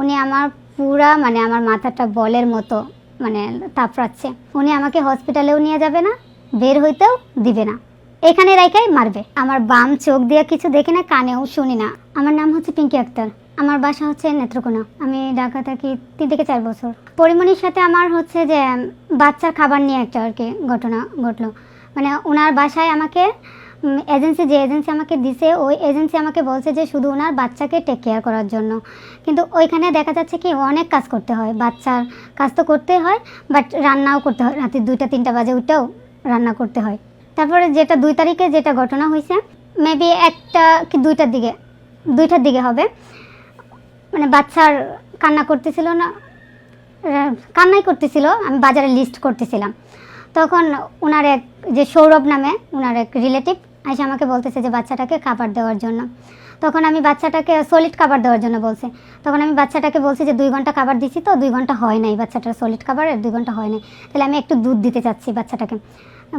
উনি আমার পুরা মানে আমার মাথাটা বলের মতো মানে তাপড়াচ্ছে। উনি আমাকে হসপিটালেও নিয়ে যাবে না, বের হইতেও দিবে না। এখানে রাইকাই মারবে। আমার বাম চোখ দিয়ে কিছু দেখি না, কানেও শুনি না। আমার নাম হচ্ছে পিঙ্কি আক্তার। আমার বাসা হচ্ছে নেত্রকোনা। আমি ঢাকা থাকি তিন থেকে চার বছর। পরিমণির সাথে আমার হচ্ছে যে বাচ্চার খাবার নিয়ে একটা আর কি ঘটনা ঘটলো। মানে ওনার বাসায় আমাকে এজেন্সি যে এজেন্সি আমাকে দিছে, ওই এজেন্সি আমাকে বলছে যে শুধু ওনার বাচ্চাকে টেক কেয়ার করার জন্য। কিন্তু ওইখানে দেখা যাচ্ছে কি, অনেক কাজ করতে হয়। বাচ্চার কাজ তো করতে হয় বাট রান্নাও করতে হয়। রাতে দুইটা, তিনটা বাজে উঠেও রান্না করতে হয়। তারপরে যেটা দুই তারিখে যেটা ঘটনা হয়েছে মেবি একটা কি দুইটার দিকে দুইটার দিকে হবে। মানে বাচ্চার কান্না করতেছিল না কান্নাই করতেছিল, আমি বাজারে লিস্ট করতেছিলাম। তখন ওনার এক, যে সৌরভ নামে, ওনার এক রিলেটিভ এসে আমাকে বলতেছে যে বাচ্চাটাকে খাবার দেওয়ার জন্য। তখন আমি বাচ্চাটাকে সলিড খাবার দেওয়ার জন্য বলছে। তখন আমি বাচ্চাটাকে বলছি যে, দুই ঘণ্টা খাবার দিছি তো, দুই ঘণ্টা হয় নাই বাচ্চাটার সলিড খাবার দুই ঘণ্টা হয় নাই। তাহলে আমি একটু দুধ দিতে চাচ্ছি বাচ্চাটাকে।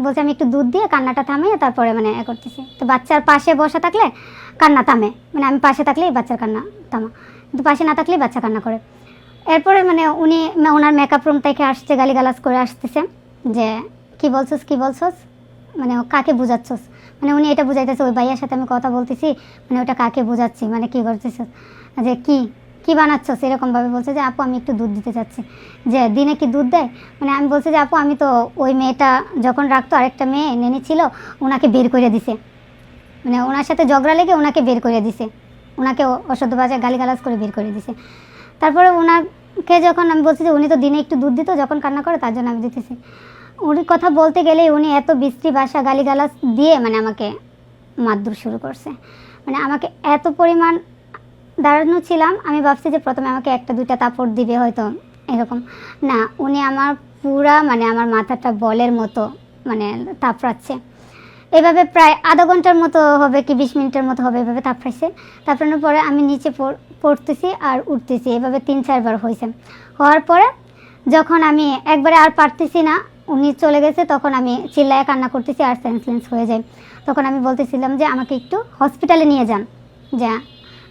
বলছে, আমি একটু দুধ দিয়ে কান্নাটা থামিয়ে তারপরে মানে এ করতেছি। তো বাচ্চার পাশে বসা থাকলে কান্না থামে। মানে আমি পাশে থাকলেই বাচ্চার কান্না থামা। কিন্তু পাশে না থাকলেই বাচ্চা কান্না করে। এরপরে মানে উনি ওনার মেকআপ রুম থেকে আসছে, গালিগালাজ করে আসতেছে যে, কি বলছোস কি বলছোস? মানে কাকে বুঝাচ্ছস? মানে উনি এটা বুঝাইতেছে, ওই ভাইয়ার সাথে আমি কথা বলতেছি মানে ওটা কাকে বোঝাচ্ছি মানে কি করতেছিস যে কি কি বানাচ্ছস সেরকমভাবে বলছে যে, আপু, আমি একটু দুধ দিতে চাচ্ছি। যে, দিনে কি দুধ দেয়? মানে আমি বলছি যে, আপু, আমি তো ওই মেয়েটা যখন রাখতো, আরেকটা মেয়ে নেনি ছিল ওনাকে বের করে দিছে। মানে ওনার সাথে ঝগড়া লেগে ওনাকে বের করে দিছে। ওনাকে অ- অসভ্য ভাষায় গালিগালাজ করে বের করে দিছে। তারপরে ওনাকে যখন আমি বলছি যে, উনি তো দিনে একটু দুধ দিত, যখন কান্না করে, তার জন্য আমি দিতেছি। উনি কথা বলতে গেলে উনি এত বিশ্রী ভাষা গালিগালাজ দিয়ে মানে আমাকে মারধর শুরু করছে। মানে আমাকে এত পরিমাণ দাঁড়ানো ছিলাম, আমি ভাবছি যে প্রথমে আমাকে একটা দুইটা তাপড় দিবে হয়তো এরকম। না, উনি আমার পুরা মানে আমার মাথাটা বলের মতো মানে তাপড়াচ্ছে। এভাবে প্রায় আধা ঘণ্টার মতো হবে কি বিশ মিনিটের মতো হবে এভাবে তাপড়াইছে। তাপড়ানোর পরে আমি নিচে পড়- পড়তেছি আর উঠতেছি। এভাবে তিন চারবার হয়েছে হওয়ার পরে যখন আমি একবারে আর পারতেছি না উনি চলে গেছে, তখন আমি চিল্লায় কান্না করতেছি আর সেন্সলেন্স হয়ে যায় তখন আমি বলতেছিলাম যে, আমাকে একটু হসপিটালে নিয়ে যান। যা,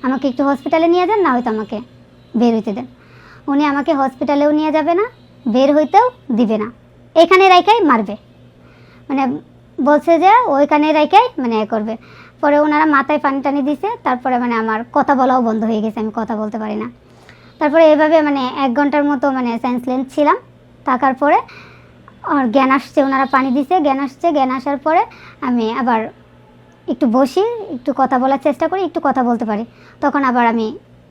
আমাকে একটু হসপিটালে নিয়ে যান, না হয়তো আমাকে বের হইতে দেন। উনি আমাকে হসপিটালেও নিয়ে যাবে না, বের হইতেও দিবে না। এখানে রাইকাই মারবে। মানে বলছে যে, ওইখানে রাইকাই মানে এ করবে। পরে ওনারা মাথায় পানি টানি দিছে, তারপরে মানে আমার কথা বলাও বন্ধ হয়ে গেছে, আমি কথা বলতে পারি না। তারপরে এভাবে মানে এক ঘণ্টার মতো মানে সেন্সলেন্স ছিলাম। থাকার পরে আর জ্ঞান আসছে, ওনারা পানি দিছে, জ্ঞান আসছে, জ্ঞান আসার পরে আমি আবার একটু বসি, একটু কথা বলার চেষ্টা করি, একটু কথা বলতে পারি। তখন আবার আমি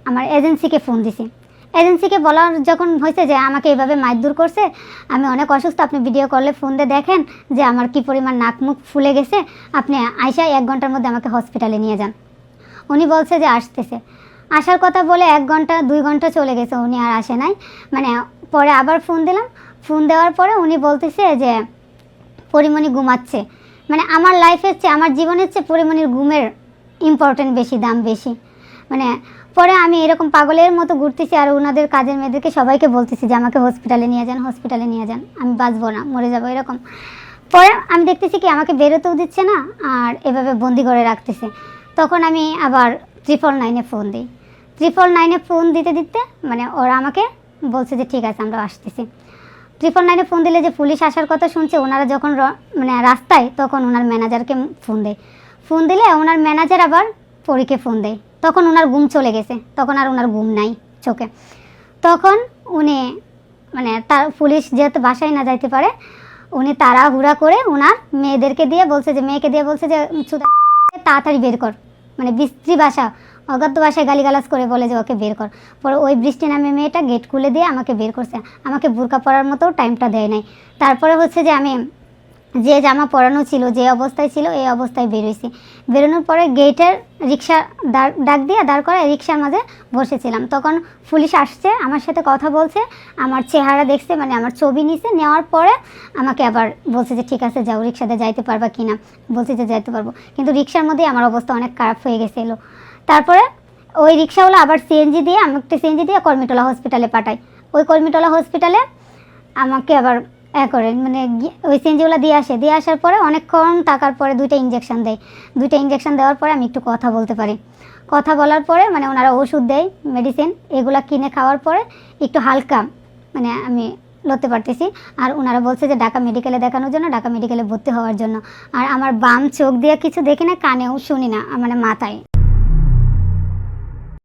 আমার এজেন্সিকে ফোন দিছি। এজেন্সিকে বলার যখন হয়েছে যে আমাকে এইভাবে মারধর করছে, আমি অনেক অসুস্থ, আপনি ভিডিও কলে ফোন দিয়ে দেখেন যে আমার কি পরিমাণ নাক মুখ ফুলে গেছে, আপনি আইসা এক ঘণ্টার মধ্যে আমাকে হসপিটালে নিয়ে যান। উনি বলছে যে আসতেছে। আসার কথা বলে এক ঘণ্টা, দুই ঘণ্টা চলে গেছে, উনি আর আসে নাই। মানে পরে আবার ফোন দিলাম ফোন দেওয়ার পরে উনি বলতেছে যে, পরিমণি ঘুমাচ্ছে। মানে আমার লাইফের চেয়ে, আমার জীবনের চেয়ে পরিমণির ঘুমের ইম্পর্টেন্ট বেশি, দাম বেশি। মানে পরে আমি এরকম পাগলের মতো ঘুরতেছি আর ওনাদের কাজের মেয়েদেরকে সবাইকে বলতেছি যে, আমাকে হসপিটালে নিয়ে যান হসপিটালে নিয়ে যান, আমি বাঁচবো না, মরে যাব এরকম। পরে আমি দেখতেছি কি, আমাকে বেরোতেও দিচ্ছে না আর এভাবে বন্দি করে রাখতেছে। তখন আমি আবার ট্রিপল নাইনে ফোন দিই। ট্রিপল নাইনে ফোন দিতে দিতে মানে ওরা আমাকে বলছে যে, ঠিক আছে, আমরা আসতেছি। ট্রিপল নাইনে ফোন দিলে যে পুলিশ আসার কথা শুনছে, ওনারা যখন মানে রাস্তায়, তখন ওনার ম্যানেজারকে ফোন দেয়। ফোন দিলে ওনার ম্যানেজার আবার পরীকে ফোন দেয়। তখন ওনার ঘুম চলে গেছে। তখন আর ওনার ঘুম নাই চোখে। তখন উনি মানে তার পুলিশ যেহেতু বাসায় না যাইতে পারে, উনি তাড়াহুড়া করে ওনার মেয়েদেরকে দিয়ে বলছে যে, মেয়েকে দিয়ে বলছে যে তাড়াতাড়ি বের কর। মানে বিস্ত্রী ভাষা অগাধ ভাষায় গালিগালাজ করে বলে যে ওকে বের কর। পরে ওই বৃষ্টি নামে মেয়েটা গেট খুলে দিয়ে আমাকে বের করছে। আমাকে বোরকা পরার মতো টাইমটা দেয় নাই। তারপরে হচ্ছে যে আমি যে জামা পরানো ছিল, যে অবস্থায় ছিল, এই অবস্থায় বেরোইছি। বেরোনোর পরে গেটের রিক্সা ডাক দিয়ে দাঁড় করে রিক্সার মাঝে বসেছিলাম। তখন পুলিশ আসছে, আমার সাথে কথা বলছে, আমার চেহারা দেখছে মানে আমার ছবি নিছে। নেওয়ার পরে আমাকে আবার বলছে যে, ঠিক আছে, যাও, রিক্সাতে যাইতে পারবা কি না বলছে যে, যাইতে পারব। কিন্তু রিক্সার মধ্যেই আমার অবস্থা অনেক খারাপ হয়ে গেছিল। তারপরে ওই রিক্সাওয়ালা আবার সিএনজি দিয়ে আমাকে সিএনজি দিয়ে কর্মিটোলা হসপিটালে পাঠায়। ওই কর্মিটোলা হসপিটালে আমাকে আবার এ করে মানে ওই সিএনজিগুলো দিয়ে আসে। দিয়ে আসার পরে অনেকক্ষণ থাকার পরে দুইটা ইঞ্জেকশন দেয়। দুইটা ইঞ্জেকশন দেওয়ার পরে আমি একটু কথা বলতে পারি। কথা বলার পরে মানে ওনারা ওষুধ দেয় মেডিসিন এগুলা কিনে খাওয়ার পরে একটু হালকা মানে আমি লড়তে পারতেছি। আর ওনারা বলছে যে ঢাকা মেডিকেলে দেখানোর জন্য, ঢাকা মেডিকেলে ভর্তি হওয়ার জন্য। আর আমার বাম চোখ দিয়ে কিছু দেখি না, কানেও শুনি না মানে মাথায়।